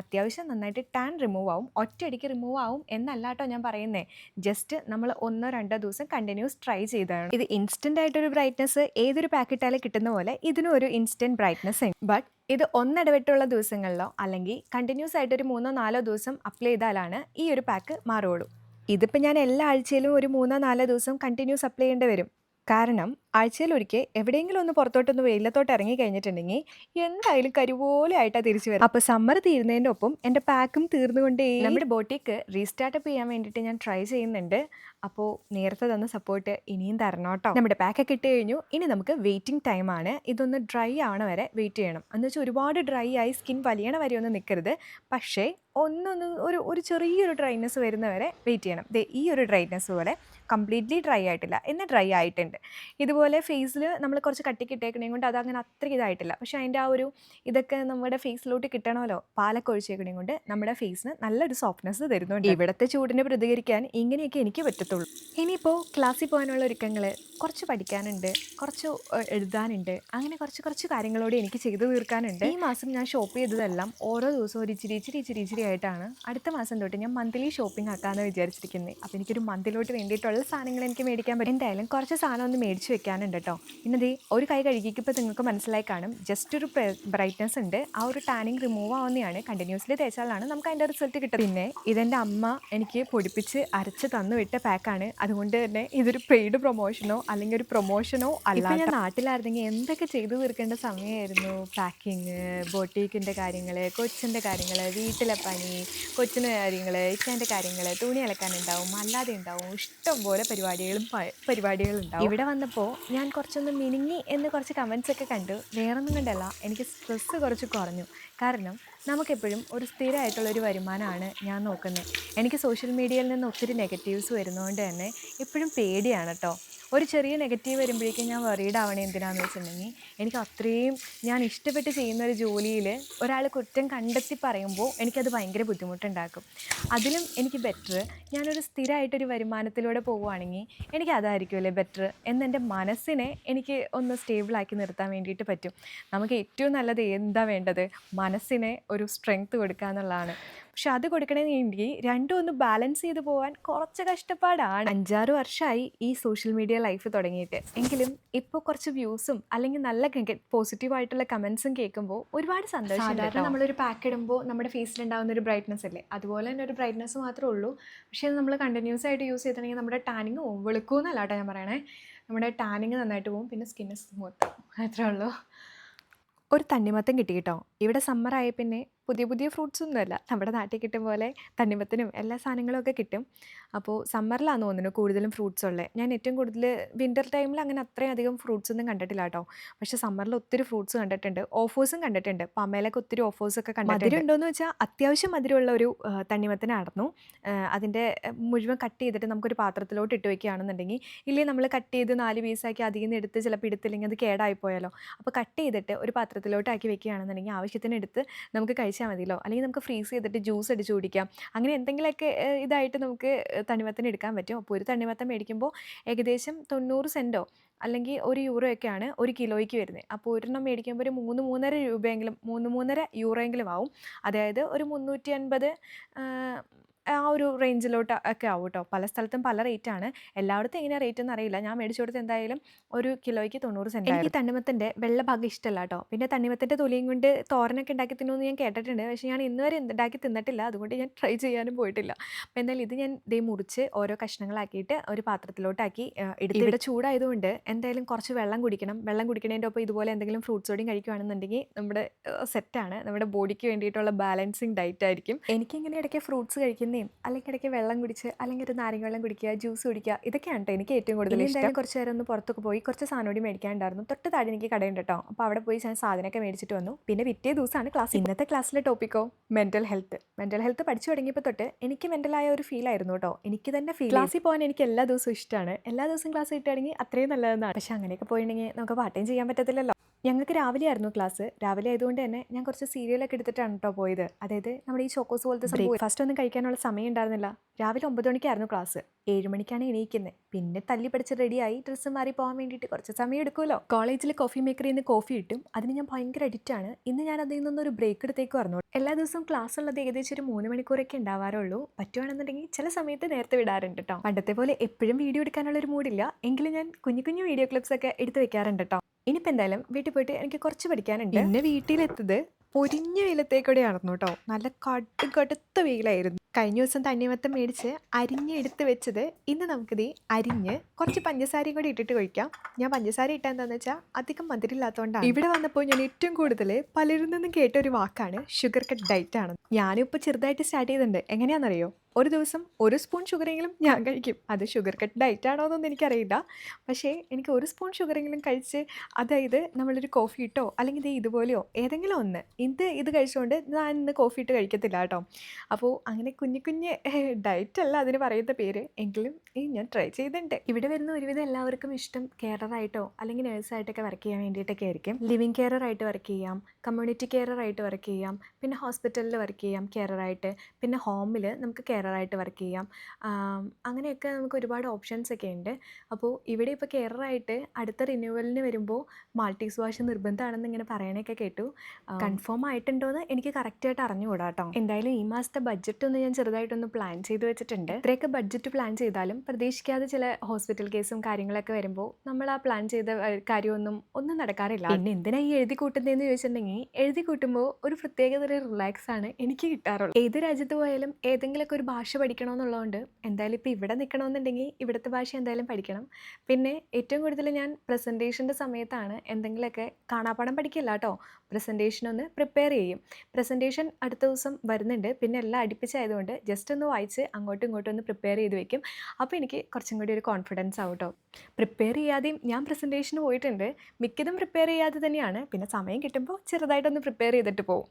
അത്യാവശ്യം നന്നായിട്ട് ടാൻ റിമൂവ് ആവും ഒറ്റയടിക്ക് റിമൂവ് ആവും എന്നല്ല കേട്ടോ ഞാൻ പറയുന്നത് ജസ്റ്റ് നമ്മൾ ഒന്നോ രണ്ടോ ദിവസം കണ്ടിന്യൂസ് ട്രൈ ചെയ്തതാണ് ഇത് ഇൻസ്റ്റന്റ് ആയിട്ടൊരു ബ്രൈറ്റ്നസ് ഏതൊരു പാക്കറ്റാലും കിട്ടുന്ന പോലെ ഇതിനും ഒരു ഇൻസ്റ്റന്റ് ബ്രൈറ്റ്നസ് ഉണ്ട്. ബട്ട് ഇത് ഒന്നിടവിട്ടുള്ള ദിവസങ്ങളിലോ അല്ലെങ്കിൽ കണ്ടിന്യൂസ് ആയിട്ടൊരു മൂന്നോ നാലോ ദിവസം അപ്ലൈ ചെയ്താലാണ് ഈ ഒരു പാക്ക് മാറുകയുള്ളൂ. ഇതിപ്പോൾ ഞാൻ എല്ലാ ആഴ്ചയിലും ഒരു മൂന്നോ നാലോ ദിവസം കണ്ടിന്യൂസ് അപ്ലൈ ചെയ്യേണ്ടി വരും. കാരണം ആഴ്ചയിൽ ഒരിക്കൽ എവിടെയെങ്കിലും ഒന്ന് പുറത്തോട്ടൊന്ന് വെയിലത്തോട്ട് ഇറങ്ങി കഴിഞ്ഞിട്ടുണ്ടെങ്കിൽ എന്തായാലും കരുപോലെ ആയിട്ടാണ് തിരിച്ചു വരും. അപ്പോൾ സമ്മർ തീരുന്നതിന്റെ ഒപ്പം എന്റെ പാക്കും തീർന്നുകൊണ്ടേ നമ്മുടെ ബോട്ടിക്ക് റീസ്റ്റാർട്ടപ്പ് ചെയ്യാൻ വേണ്ടിയിട്ട് ഞാൻ ട്രൈ ചെയ്യുന്നുണ്ട്. അപ്പോൾ നേരത്തെ തന്ന സപ്പോർട്ട് ഇനിയും തരണം കേട്ടോ നമ്മുടെ പാക്കൊക്കെ ഇട്ട് കഴിഞ്ഞു. ഇനി നമുക്ക് വെയിറ്റിംഗ് ആണ്. ഇതൊന്ന് ഡ്രൈ ആവണ വരെ വെയിറ്റ് ചെയ്യണം. എന്ന് വെച്ചാൽ ഒരുപാട് ഡ്രൈ ആയി സ്കിൻ വലിയണ വരെ ഒന്നും നിൽക്കരുത് പക്ഷേ ഒന്നൊന്ന് ഒരു ഒരു ചെറിയൊരു ഡ്രൈനെസ് വരുന്നവരെ വെയിറ്റ് ചെയ്യണം. ഈ ഒരു ഡ്രൈനെസ് പോലെ കംപ്ലീറ്റ്ലി ഡ്രൈ ആയിട്ടില്ല. എന്ന് ഡ്രൈ ആയിട്ടുണ്ട്. ഇതുപോലെ ഫേസിൽ നമ്മൾ കുറച്ച് കട്ടിക്കിട്ടേക്കണേ കൊണ്ട് അതങ്ങനെ അത്ര ഇതായിട്ടില്ല. പക്ഷേ അതിന്റെ ആ ഒരു ഇതൊക്കെ നമ്മുടെ ഫേസിലോട്ട് കിട്ടണമല്ലോ പാലൊക്കെ ഒഴിച്ചേക്കണേ കൊണ്ട് നമ്മുടെ ഫേസിന് നല്ലൊരു സോഫ്റ്റ്നെസ് തരുന്നുണ്ട്. ഇവിടുത്തെ ചൂടിനെ പ്രതികരിക്കാൻ ഇങ്ങനെയൊക്കെ എനിക്ക് പറ്റത്തുള്ളൂ. ഇനിയിപ്പോൾ ക്ലാസ്സിൽ പോകാനുള്ള ഒരുക്കങ്ങൾ കുറച്ച് പഠിക്കാനുണ്ട് കുറച്ച് എഴുതാനുണ്ട് അങ്ങനെ കുറച്ച് കുറച്ച് കാര്യങ്ങളോട് എനിക്ക് ചെയ്തു തീർക്കാനുണ്ട്. ഈ മാസം ഞാൻ ഷോപ്പ് ചെയ്തതെല്ലാം ഓരോ ദിവസവും ഒരു ഇച്ചിരി ഇച്ചിരി ഇച്ചിരി ഇച്ചിരി ആയിട്ടാണ്. അടുത്ത മാസം തൊട്ട് ഞാൻ മന്ത്ലി ഷോപ്പിംഗ് ആക്കാമെന്ന് വിചാരിച്ചിരിക്കുന്നത് അപ്പോൾ എനിക്കൊരു മന്തിലോട്ട് വേണ്ടിയിട്ടുള്ള ഇഷ്ടമുള്ള സാധനങ്ങൾ എനിക്ക് മേടിക്കാൻ പറ്റും. എന്തായാലും കുറച്ച് സാധനം ഒന്ന് മേടിച്ച് വെക്കാനുണ്ട് കേട്ടോ. പിന്നെ ദേ ഒരു കൈ കഴുകിക്കിപ്പോൾ നിങ്ങൾക്ക് മനസ്സിലായി കാണും. ജസ്റ്റ് ഒരു ബ്രൈറ്റ്നസ് ഉണ്ട്. ആ ഒരു ടാനിങ് റിമൂവ് ആവുന്നതാണ് കണ്ടിന്യൂസ്ലി തേച്ചാലാണ് നമുക്ക് അതിന്റെ റിസൾട്ട് കിട്ടുന്നത്. പിന്നെ ഇതെന്റെ അമ്മ എനിക്ക് പൊടിപ്പിച്ച് അരച്ച് തന്നു വിട്ട പാക്കാണ് അതുകൊണ്ട് തന്നെ ഇതൊരു പെയ്ഡ് പ്രൊമോഷനോ അല്ലെങ്കിൽ ഒരു പ്രൊമോഷനോ അല്ല ഞാൻ നാട്ടിലായിരുന്നെങ്കിൽ എന്തൊക്കെ ചെയ്തു തീർക്കേണ്ട സമയമായിരുന്നു? പാക്കിങ് ബൊട്ടീക്കിന്റെ കാര്യങ്ങൾ കൊച്ചിന്റെ കാര്യങ്ങൾ വീട്ടിലെ പനി കൊച്ചിന്റെ കാര്യങ്ങൾ ഇച്ചേന്റെ കാര്യങ്ങൾ തുണി അലക്കാനുണ്ടാവും അല്ലാതെ ഉണ്ടാവും ഇഷ്ടം പോലെ പരിപാടികളും പരിപാടികളും ഉണ്ടാവും ഇവിടെ വന്നപ്പോൾ ഞാൻ കുറച്ചൊന്ന് മിനുങ്ങി എന്ന് കുറച്ച് കമൻസ് ഒക്കെ കണ്ടു വേറൊന്നും കണ്ടല്ല എനിക്ക് സ്ട്രെസ്സ് കുറച്ച് കുറഞ്ഞു. കാരണം നമുക്കെപ്പോഴും ഒരു സ്ഥിരമായിട്ടുള്ള ഒരു വരുമാനമാണ് ഞാൻ നോക്കുന്നത്. എനിക്ക് സോഷ്യൽ മീഡിയയിൽ നിന്ന് ഒത്തിരി നെഗറ്റീവ്സ് വരുന്നതുകൊണ്ട് തന്നെ എപ്പോഴും പേടിയാണ് കേട്ടോ ഒരു ചെറിയ നെഗറ്റീവ് വരുമ്പോഴേക്കും ഞാൻ വറീഡ് ആവണേ എന്തിനാന്ന് വെച്ചിട്ടുണ്ടെങ്കിൽ എനിക്ക് അത്രയും ഞാൻ ഇഷ്ടപ്പെട്ട് ചെയ്യുന്ന ഒരു ജോലിയിൽ ഒരാൾ കുറ്റം കണ്ടെത്തി പറയുമ്പോൾ എനിക്കത് ഭയങ്കര ബുദ്ധിമുട്ടുണ്ടാക്കും. അതിലും എനിക്ക് ബെറ്റർ ഞാനൊരു സ്ഥിരമായിട്ടൊരു വരുമാനത്തിലൂടെ പോവുകയാണെങ്കിൽ എനിക്ക് അതായിരിക്കുമല്ലേ ബെറ്റർ എന്നെന്റെ മനസ്സിനെ എനിക്ക് ഒന്ന് സ്റ്റേബിളാക്കി നിർത്താൻ വേണ്ടിയിട്ട് പറ്റും. നമുക്ക് ഏറ്റവും നല്ലത് എന്താ വേണ്ടത്? മനസ്സിനെ ഒരു സ്ട്രെങ്ത്ത് കൊടുക്കുക എന്നുള്ളതാണ് പക്ഷെ അത് കൊടുക്കണമെങ്കിൽ രണ്ടും ഒന്ന് ബാലൻസ് ചെയ്ത് പോകാൻ കുറച്ച് കഷ്ടപ്പാടാണ്. അഞ്ചാറ് വർഷമായി ഈ സോഷ്യൽ മീഡിയ ലൈഫ് തുടങ്ങിയിട്ട്. എങ്കിലും ഇപ്പോൾ കുറച്ച് വ്യൂസും അല്ലെങ്കിൽ നല്ല പോസിറ്റീവ് ആയിട്ടുള്ള കമൻസും കേൾക്കുമ്പോൾ ഒരുപാട് സന്തോഷം സാധാരണ നമ്മളൊരു പാക്ക് ഇടുമ്പോൾ നമ്മുടെ ഫേസിൽ ഉണ്ടാകുന്ന ഒരു ബ്രൈറ്റ്നസ് അല്ലേ? അതുപോലെ തന്നെ ഒരു ബ്രൈറ്റ്നസ് മാത്രമേ ഉള്ളൂ. പക്ഷേ നമ്മൾ കണ്ടിന്യൂസ് ആയിട്ട് യൂസ് ചെയ്തിട്ടുണ്ടെങ്കിൽ നമ്മുടെ ടാനിങ് വെളുക്കും വെളുക്കുമെന്നല്ല കേട്ടോ ഞാൻ പറയണേ. നമ്മുടെ ടാനിങ് നന്നായിട്ട് പോവും പിന്നെ സ്കിന്ന് സ്മൂത്ത് മാത്രമേ ഉള്ളൂ. ഒരു തണ്ണിമത്തം കിട്ടി കേട്ടോ. ഇവിടെ സമ്മറായ പിന്നെ പുതിയ പുതിയ ഫ്രൂട്ട്സ് ഒന്നുമല്ല. നമ്മുടെ നാട്ടിൽ കിട്ടും പോലെ തണ്ണിമത്തനും എല്ലാ സാധനങ്ങളും ഒക്കെ കിട്ടും. അപ്പോൾ സമ്മറിലാണ് തോന്നുന്നു കൂടുതലും ഫ്രൂട്ട്സ് ഉള്ളത് ഞാൻ ഏറ്റവും കൂടുതൽ വിന്റർ ടൈമിൽ അങ്ങനെ അത്രയും അധികം ഫ്രൂട്ട്സ് ഒന്നും കണ്ടിട്ടില്ല കേട്ടോ. പക്ഷേ സമ്മറിൽ ഒത്തിരി ഫ്രൂട്ട്സ് കണ്ടിട്ടുണ്ട്. ഓഫേഴ്സും കണ്ടിട്ടുണ്ട്. പമ്മയിലൊക്കെ ഒത്തിരി ഓഫേഴ്സൊക്കെ കണ്ടിട്ടുണ്ട്. മധുരം ഉണ്ടോയെന്ന് വെച്ചാൽ അത്യാവശ്യം മധുരമുള്ള ഒരു തണ്ണിമത്തനായിരുന്നു അതിന്റെ മുഴുവൻ കട്ട് ചെയ്തിട്ട് നമുക്കൊരു പാത്രത്തിലോട്ട് ഇട്ട് വയ്ക്കുകയാണെന്നുണ്ടെങ്കിൽ ഇല്ലേ നമ്മൾ കട്ട് ചെയ്ത് നാല് പീസാക്കി അതിൽ നിന്ന് എടുത്ത് ചിലപ്പോൾ എടുത്തില്ലെങ്കിൽ അത് കേടായി പോയാലോ അപ്പോൾ കട്ട് ചെയ്തിട്ട് ഒരു പാത്രത്തിലോട്ട് ആക്കി വെക്കുകയാണെന്നുണ്ടെങ്കിൽ ആവശ്യത്തിന് എടുത്ത് നമുക്ക് കഴിച്ചാൽ മതിയല്ലോ. അല്ലെങ്കിൽ നമുക്ക് ഫ്രീസ് ചെയ്തിട്ട് ജ്യൂസ് അടിച്ച് കുടിക്കാം. അങ്ങനെ എന്തെങ്കിലുമൊക്കെ ഇതായിട്ട് നമുക്ക് തണ്ണിമത്തൻ എടുക്കാൻ പറ്റും. അപ്പോൾ ഒരു തണ്ണിമത്തൻ മേടിക്കുമ്പോൾ ഏകദേശം തൊണ്ണൂറ് സെന്റോ അല്ലെങ്കിൽ ഒരു യൂറോ ഒക്കെയാണ് ഒരു കിലോയ്ക്ക് വരുന്നത്. അപ്പോൾ ഒരെണ്ണം മേടിക്കുമ്പോൾ ഒരു മൂന്ന് മൂന്നര രൂപയെങ്കിലും മൂന്ന് മൂന്നര യൂറോയെങ്കിലും ആവും. അതായത് ഒരു മുന്നൂറ്റി അൻപത് ആ ഒരു റേഞ്ചിലോട്ട് ഒക്കെ ആവും കേട്ടോ പല സ്ഥലത്തും പല റേറ്റ് ആണ്. എല്ലായിടത്തും എങ്ങനെയാണ് റേറ്റ് എന്ന് അറിയില്ല. ഞാൻ മേടിച്ചു കൊടുത്ത് എന്തായാലും ഒരു കിലോയ്ക്ക് തൊണ്ണൂറ് സെന്റ് എനിക്ക് തണ്ണിമത്തിന്റെ വെള്ള ഭാഗം ഇഷ്ടമല്ല കേട്ടോ പിന്നെ തണ്ണിമത്തിന്റെ തൊലിയും കൊണ്ട് തോരനൊക്കെ ഉണ്ടാക്കി തിന്നുമെന്ന് ഞാൻ കേട്ടിട്ടുണ്ട്. പക്ഷേ ഞാൻ ഇന്നുവരെ ഉണ്ടാക്കി തിന്നിട്ടില്ല. അതുകൊണ്ട് ഞാൻ ട്രൈ ചെയ്യാനും പോയിട്ടില്ല. അപ്പോൾ എന്തായാലും ഇത് ഞാൻ ദേ മുറിച്ച് ഓരോ കഷ്ണങ്ങളാക്കിയിട്ട് ഒരു പാത്രത്തിലോട്ടാക്കി എടുത്ത് ഇവിടെ ചൂടായതുകൊണ്ട് എന്തായാലും കുറച്ച് വെള്ളം കുടിക്കണം. വെള്ളം കുടിക്കുന്നതിന്റെ ഒപ്പം ഇതുപോലെ എന്തെങ്കിലും ഫ്രൂട്ട്സ് കൂടി കഴിക്കുകയാണെന്നുണ്ടെങ്കിൽ നമ്മുടെ സെറ്റാണ് നമ്മുടെ ബോഡിക്ക് വേണ്ടിയിട്ടുള്ള ബാലൻസിങ് ഡയറ്റ് ആയിരിക്കും. എനിക്കിങ്ങനെ ഇടയ്ക്ക് ഫ്രൂട്ട്സ് കഴിക്കുന്നതും അല്ലെങ്കിൽ ഇടയ്ക്ക് വെള്ളം കുടിച്ച് അല്ലെങ്കിൽ ഒരു നാരങ്ങ വെള്ളം കുടിക്കുക ജ്യൂസ് കുടിക്കുക ഇതൊക്കെയാണ് കേട്ടോ എനിക്ക് ഏറ്റവും കൂടുതൽ ഇഷ്ടം. കുറച്ച് നേരം ഒന്ന് പുറത്തൊക്കെ പോയി കുറച്ച് സാധനം കൂടി മേടിക്കാനുണ്ടായിരുന്നു. തൊട്ട് താഴെ എനിക്ക് കടയുണ്ട് കേട്ടോ. അപ്പോൾ അവിടെ പോയി ഞാൻ സാധനമൊക്കെ മേടിച്ചിട്ട് വന്നു. പിന്നെ പിറ്റേ ദിവസമാണ് ക്ലാസ്. ഇന്നത്തെ ക്ലാസ്സിലെ ടോപ്പിക്കോ? മെന്റൽ ഹെൽത്ത് മെന്റൽ ഹെൽത്ത് പഠിച്ചു തുടങ്ങിയപ്പോൾ തൊട്ട് എനിക്ക് മെന്റലായ ഒരു ഫീൽ ആയിരുന്നു കേട്ടോ. എനിക്ക് തന്നെ ഫീൽ ക്ലാസ്സിൽ പോകാൻ എനിക്ക് എല്ലാ ദിവസവും ഇഷ്ടമാണ്. എല്ലാ ദിവസവും ക്ലാസ് കിട്ടുകയാണെങ്കിൽ അത്രയും നല്ലതെന്നാണ്. പക്ഷേ അങ്ങനെയൊക്കെ പോയിട്ടുണ്ടെങ്കിൽ നമുക്ക് പാട്ടേം ചെയ്യാൻ പറ്റത്തില്ലല്ലോ. ഞങ്ങൾക്ക് രാവിലെ ആയിരുന്നു ക്ലാസ്. രാവിലെ ആയതുകൊണ്ട് തന്നെ ഞാൻ കുറച്ച് സീരിയലൊക്കെ എടുത്തിട്ടാണ് കേട്ടോ പോയത്. അതായത് നമ്മുടെ ഈ ചോക്കോസ് പോലത്തെ സംഭവം. ഫസ്റ്റ് ഒന്നും കഴിക്കാനുള്ള സമയം ഉണ്ടായിരുന്നില്ല. രാവിലെ ഒമ്പത് മണിക്കായിരുന്നു ക്ലാസ് ഏഴ് മണിക്കാണ് എണീക്കുന്നത് പിന്നെ തല്ലി പഠിച്ച് റെഡിയായി ഡ്രസ്സ് മാറി പോകാൻ വേണ്ടിയിട്ട് കുറച്ച് സമയം എടുക്കുമല്ലോ. കോളേജിൽ കോഫി മേക്കറിൽ നിന്ന് കോഫി കിട്ടും. അതിന് ഞാൻ ഭയങ്കര എഡിറ്റ് ആണ്. ഇന്ന് ഞാൻ അതിൽ നിന്നൊരു ബ്രേക്ക് എടുത്തേക്ക് പറഞ്ഞു എല്ലാ ദിവസവും ക്ലാസ് ഉള്ളത് ഏകദേശം ഒരു മൂന്ന് മണിക്കൂറൊക്കെ ഉണ്ടാവാറുള്ളൂ. പറ്റുവാണെന്നുണ്ടെങ്കിൽ ചില സമയത്ത് നേരത്തെ വിടാറുണ്ട് കേട്ടോ പണ്ടത്തെ പോലെ എപ്പോഴും വീഡിയോ എടുക്കാനുള്ള ഒരു മൂഡില്ല എങ്കിലും ഞാൻ കുഞ്ഞു കുഞ്ഞു വീഡിയോ ക്ലിപ്സ് ഒക്കെ എടുത്ത് വെക്കാറുണ്ട് കേട്ടോ ഇനിയിപ്പോൾ എന്തായാലും വീട്ടിൽ പോയിട്ട് എനിക്ക് കുറച്ച് പഠിക്കാനുണ്ട്. എന്നെ വീട്ടിലെത്തത് പൊരിഞ്ഞ വെയിലത്തേക്കൂടെ നടന്നു കേട്ടോ. നല്ല കടു കടുത്ത വെയിലായിരുന്നു. കഴിഞ്ഞ ദിവസം തണ്ണിമത്തം മേടിച്ച് അരിഞ്ഞ് എടുത്ത് വെച്ചത് ഇന്ന് നമുക്കിത് അരിഞ്ഞ് കുറച്ച് പഞ്ചസാരയും കൂടി ഇട്ടിട്ട് കഴിക്കാം. ഞാൻ പഞ്ചസാര ഇട്ടാൽ എന്താണെന്ന് വെച്ചാൽ അധികം മധുരമില്ലാത്തതുകൊണ്ടാണ് ഇവിടെ വന്നപ്പോൾ ഞാൻ ഏറ്റവും കൂടുതൽ പലരിൽ നിന്നും കേട്ട ഒരു വാക്കാണ് ഷുഗർ കട്ട് ഡയറ്റ് ആണ്. ഞാനിപ്പോൾ ചെറുതായിട്ട് സ്റ്റാർട്ട് ചെയ്തിട്ടുണ്ട്. എങ്ങനെയാണെന്നറിയോ? ഒരു ദിവസം ഒരു സ്പൂൺ ഷുഗറെങ്കിലും ഞാൻ കഴിക്കും. അത് ഷുഗർ കട്ട് ഡയറ്റ് ആണോ എന്നൊന്നും എനിക്കറിയില്ല. പക്ഷേ എനിക്ക് ഒരു സ്പൂൺ ഷുഗറെങ്കിലും കഴിച്ച് അതായത് നമ്മളൊരു കോഫി ഇട്ടോ അല്ലെങ്കിൽ ഇത് ഇതുപോലെയോ ഏതെങ്കിലും ഒന്ന് ഇത് ഇത് കഴിച്ചുകൊണ്ട് ഞാൻ ഇന്ന് കോഫി ഇട്ട് കഴിക്കത്തില്ല കേട്ടോ. അപ്പോൾ അങ്ങനെ കുഞ്ഞു കുഞ്ഞ് ഡയറ്റ് അല്ല അതിന് പറയുന്ന പേര്. എങ്കിലും ഈ ഞാൻ ട്രൈ ചെയ്തിട്ടുണ്ട് ഇവിടെ വരുന്ന ഒരുവിധം എല്ലാവർക്കും ഇഷ്ടം കെയറായിട്ടോ അല്ലെങ്കിൽ നേഴ്സായിട്ടൊക്കെ വർക്ക് ചെയ്യാൻ വേണ്ടിയിട്ടൊക്കെ ആയിരിക്കും. ലിവിങ് കെയറായിട്ട് വർക്ക് ചെയ്യാം കമ്മ്യൂണിറ്റി കെയറായിട്ട് വർക്ക് ചെയ്യാം പിന്നെ ഹോസ്പിറ്റലിൽ വർക്ക് ചെയ്യാം കെയറായിട്ട് പിന്നെ ഹോമിൽ നമുക്ക് കെയറായിട്ട് വർക്ക് ചെയ്യാം. അങ്ങനെയൊക്കെ നമുക്ക് ഒരുപാട് ഓപ്ഷൻസ് ഒക്കെ ഉണ്ട്. അപ്പോൾ ഇവിടെ ഇപ്പോൾ കെയറായിട്ട് അടുത്ത റിന്യൂവലിന് വരുമ്പോൾ മാൾട്ടീസ് വാഷ് നിർബന്ധമാണെന്ന് ഇങ്ങനെ പറയണൊക്കെ കേട്ടു. കൺഫേം ആയിട്ടുണ്ടോ എന്ന് എനിക്ക് കറക്റ്റായിട്ട് അറിഞ്ഞുകൂടാ കേട്ടോ എന്തായാലും ഈ മാസത്തെ ബഡ്ജറ്റ് ഒന്ന് ഞാൻ ചെറുതായിട്ടൊന്ന് പ്ലാൻ ചെയ്ത് വെച്ചിട്ടുണ്ട്. ഇത്രയൊക്കെ ബഡ്ജറ്റ് പ്ലാൻ ചെയ്താലും പ്രതീക്ഷിക്കാതെ ചില ഹോസ്പിറ്റൽ കേസും കാര്യങ്ങളൊക്കെ വരുമ്പോൾ നമ്മൾ ആ പ്ലാൻ ചെയ്ത കാര്യമൊന്നും ഒന്നും നടക്കാറില്ല. പിന്നെ എന്തിനാ ഈ എഴുതി കൂട്ടുന്നതെന്ന് ചോദിച്ചിട്ടുണ്ടെങ്കിൽ എഴുതി കൂട്ടുമ്പോൾ ഒരു പ്രത്യേകതര റിലാക്സ് ആണ് എനിക്ക് കിട്ടാറുള്ളത്. ഏത് രാജ്യത്ത് പോയാലും ഏതെങ്കിലുമൊക്കെ ഒരു ഭാഷ പഠിക്കണമെന്നുള്ളതുകൊണ്ട് എന്തായാലും ഇപ്പോൾ ഇവിടെ നിൽക്കണമെന്നുണ്ടെങ്കിൽ ഇവിടുത്തെ ഭാഷ എന്തായാലും പഠിക്കണം. പിന്നെ ഏറ്റവും കൂടുതൽ ഞാൻ പ്രസന്റേഷന്റെ സമയത്താണ് എന്തെങ്കിലുമൊക്കെ കാണാപ്പാടം പഠിക്കില്ല കേട്ടോ പ്രസന്റേഷൻ ഒന്ന് പ്രിപ്പയർ ചെയ്യും. പ്രസന്റേഷൻ അടുത്ത ദിവസം വരുന്നുണ്ട്. പിന്നെ എല്ലാം അടുപ്പിച്ചായതുകൊണ്ട് ജസ്റ്റ് ഒന്ന് വായിച്ച് അങ്ങോട്ടും ഇങ്ങോട്ടും ഒന്ന് പ്രിപ്പയർ ചെയ്ത് വെക്കും. അപ്പോൾ എനിക്ക് കുറച്ചും കൂടി ഒരു കോൺഫിഡൻസ് ആവും കേട്ടോ പ്രിപ്പയർ ചെയ്യാതെയും ഞാൻ പ്രസന്റേഷന് പോയിട്ടുണ്ട്. മിക്കതും പ്രിപ്പയർ ചെയ്യാതെ തന്നെയാണ്. പിന്നെ സമയം കിട്ടുമ്പോൾ ചെറുതായിട്ടൊന്ന് പ്രിപ്പയർ ചെയ്തിട്ട് പോകും